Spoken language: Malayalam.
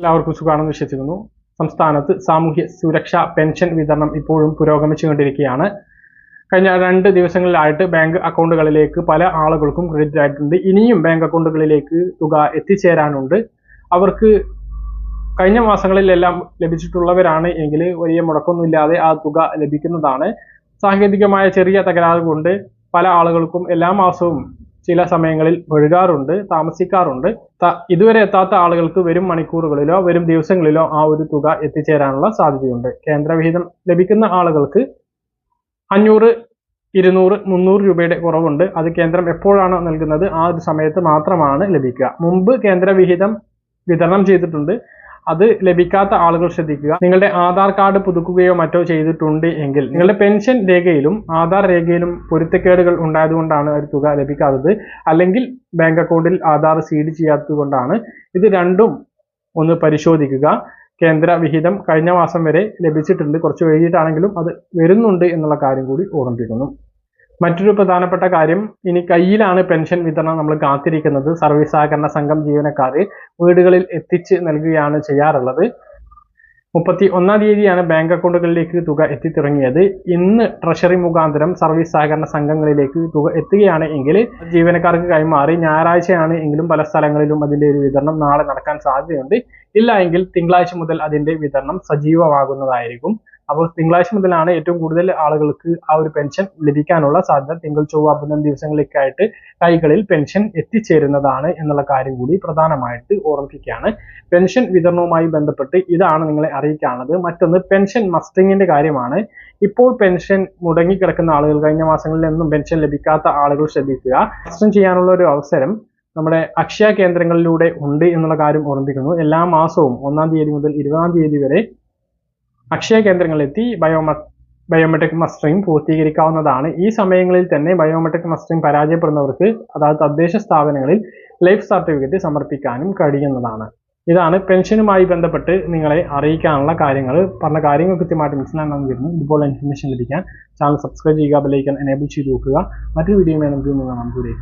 എല്ലാവർക്കും സുഖമാണെന്ന് വിശ്വസിക്കുന്നു. സംസ്ഥാനത്ത് സാമൂഹ്യ സുരക്ഷാ പെൻഷൻ വിതരണം ഇപ്പോഴും പുരോഗമിച്ചുകൊണ്ടിരിക്കുകയാണ്. കഴിഞ്ഞ രണ്ട് ദിവസങ്ങളിലായിട്ട് ബാങ്ക് അക്കൗണ്ടുകളിലേക്ക് പല ആളുകൾക്കും ക്രെഡിറ്റ് ആയിട്ടുണ്ട്. ഇനിയും ബാങ്ക് അക്കൗണ്ടുകളിലേക്ക് തുക എത്തിച്ചേരാനുണ്ട്. അവർക്ക് കഴിഞ്ഞ മാസങ്ങളിലെല്ലാം ലഭിച്ചിട്ടുള്ളവരാണ് എങ്കിൽ വലിയ മുടക്കമൊന്നുമില്ലാതെ ആ തുക ലഭിക്കുന്നതാണ്. സാങ്കേതികമായ ചെറിയ തകരാറ് കൊണ്ട് പല ആളുകൾക്കും എല്ലാ മാസവും ചില സമയങ്ങളിൽ ഒഴുകാറുണ്ട് താമസിക്കാറുണ്ട്. ഇതുവരെ എത്താത്ത ആളുകൾക്ക് വരും മണിക്കൂറുകളിലോ വരും ദിവസങ്ങളിലോ ആ ഒരു തുക എത്തിച്ചേരാനുള്ള സാധ്യതയുണ്ട്. കേന്ദ്രവിഹിതം ലഭിക്കുന്ന ആളുകൾക്ക് അഞ്ഞൂറ് ഇരുന്നൂറ് മുന്നൂറ് രൂപയുടെ കുറവുണ്ട്. അത് കേന്ദ്രം എപ്പോഴാണോ നൽകുന്നത് ആ ഒരു സമയത്ത് മാത്രമാണ് ലഭിക്കുക. മുമ്പ് കേന്ദ്രവിഹിതം വിതരണം ചെയ്തിട്ടുണ്ട്. അത് ലഭിക്കാത്ത ആളുകൾ ശ്രദ്ധിക്കുക. നിങ്ങളുടെ ആധാർ കാർഡ് പുതുക്കുകയോ മറ്റോ ചെയ്തിട്ടുണ്ട് എങ്കിൽ നിങ്ങളുടെ പെൻഷൻ രേഖയിലും ആധാർ രേഖയിലും പൊരുത്തക്കേടുകൾ ഉണ്ടായതുകൊണ്ടാണ് ഒരു തുക ലഭിക്കാത്തത്. അല്ലെങ്കിൽ ബാങ്ക് അക്കൗണ്ടിൽ ആധാർ സീഡ് ചെയ്യാത്തതുകൊണ്ടാണ് ഇത് രണ്ടും ഒന്ന് പരിശോധിക്കുക. കേന്ദ്ര വിഹിതം കഴിഞ്ഞ മാസം വരെ ലഭിച്ചിട്ടുണ്ട്. കുറച്ച് വൈകിട്ടാണെങ്കിലും അത് വരുന്നുണ്ട് എന്നുള്ള കാര്യം കൂടി ഓർമ്മിപ്പിക്കുന്നു. മറ്റൊരു പ്രധാനപ്പെട്ട കാര്യം ഇനി കയ്യിലാണ് പെൻഷൻ വിതരണം നമ്മൾ കാത്തിരിക്കുന്നത്. സർവീസ് സഹകരണ സംഘം ജീവനക്കാർ വീടുകളിൽ എത്തിച്ച് നൽകുകയാണ് ചെയ്യാറുള്ളത്. മുപ്പത്തി ഒന്നാം തീയതിയാണ് ബാങ്ക് അക്കൗണ്ടുകളിലേക്ക് തുക എത്തിത്തുടങ്ങിയത്. ഇന്ന് ട്രഷറി മുഖാന്തരം സർവീസ് സഹകരണ സംഘങ്ങളിലേക്ക് തുക എത്തുകയാണ് എങ്കിൽ ജീവനക്കാർക്ക് കൈമാറി ഞായറാഴ്ചയാണ് എങ്കിലും പല സ്ഥലങ്ങളിലും അതിന്റെ ഒരു വിതരണം നാളെ നടക്കാൻ സാധ്യതയുണ്ട്. ഇല്ല എങ്കിൽ തിങ്കളാഴ്ച മുതൽ അതിന്റെ വിതരണം സജീവമാകുന്നതായിരിക്കും. അപ്പോൾ തിങ്കളാഴ്ച മുതലാണ് ഏറ്റവും കൂടുതൽ ആളുകൾക്ക് ആ ഒരു പെൻഷൻ ലഭിക്കാനുള്ള സാധ്യത. തിങ്കൾ ചൊവ്വ ബുധൻ ദിവസങ്ങളിലൊക്കെ ആയിട്ട് കൈകളിൽ പെൻഷൻ എത്തിച്ചേരുന്നതാണ് എന്നുള്ള കാര്യം കൂടി പ്രധാനമായിട്ട് ഓർമ്മിപ്പിക്കുകയാണ്. പെൻഷൻ വിതരണവുമായി ബന്ധപ്പെട്ട് ഇതാണ് നിങ്ങളെ അറിയിക്കാനുള്ളത്. മറ്റൊന്ന് പെൻഷൻ മസ്റ്റിങ്ങിന്റെ കാര്യമാണ്. ഇപ്പോൾ പെൻഷൻ മുടങ്ങിക്കിടക്കുന്ന ആളുകൾ കഴിഞ്ഞ മാസങ്ങളിൽ നിന്നും പെൻഷൻ ലഭിക്കാത്ത ആളുകൾ ശ്രദ്ധിക്കുക. മസ്റ്റിംഗ് ചെയ്യാനുള്ള ഒരു അവസരം നമ്മുടെ അക്ഷയ കേന്ദ്രങ്ങളിലൂടെ ഉണ്ട് എന്നുള്ള കാര്യം ഓർമ്മിപ്പിക്കുന്നു. എല്ലാ മാസവും ഒന്നാം തീയതി മുതൽ ഇരുപതാം തീയതി വരെ അക്ഷയ കേന്ദ്രങ്ങളിലെത്തി ബയോമ ബയോമെട്രിക് മസ്റ്ററിംഗ് പൂർത്തീകരിക്കാവുന്നതാണ്. ഈ സമയങ്ങളിൽ തന്നെ ബയോമെട്രിക് മസ്റ്ററിംഗ് പരാജയപ്പെടുന്നവർക്ക് അതായത് തദ്ദേശ സ്ഥാപനങ്ങളിൽ ലൈഫ് സർട്ടിഫിക്കറ്റ് സമർപ്പിക്കാനും കഴിയുന്നതാണ്. ഇതാണ് പെൻഷനുമായി ബന്ധപ്പെട്ട് നിങ്ങളെ അറിയിക്കാനുള്ള കാര്യങ്ങൾ. പറഞ്ഞ കാര്യങ്ങൾ കൃത്യമായിട്ട് മനസ്സിലാണെന്ന് വരുന്നു ഇതുപോലെ ഇൻഫർമേഷൻ ലഭിക്കാൻ. ചാനൽ സബ്സ്ക്രൈബ് ചെയ്യുക ബെലൈക്കൻ എനേബിൾ ചെയ്ത് നോക്കുക മറ്റൊരു വീഡിയോ നമുക്ക് കൂടി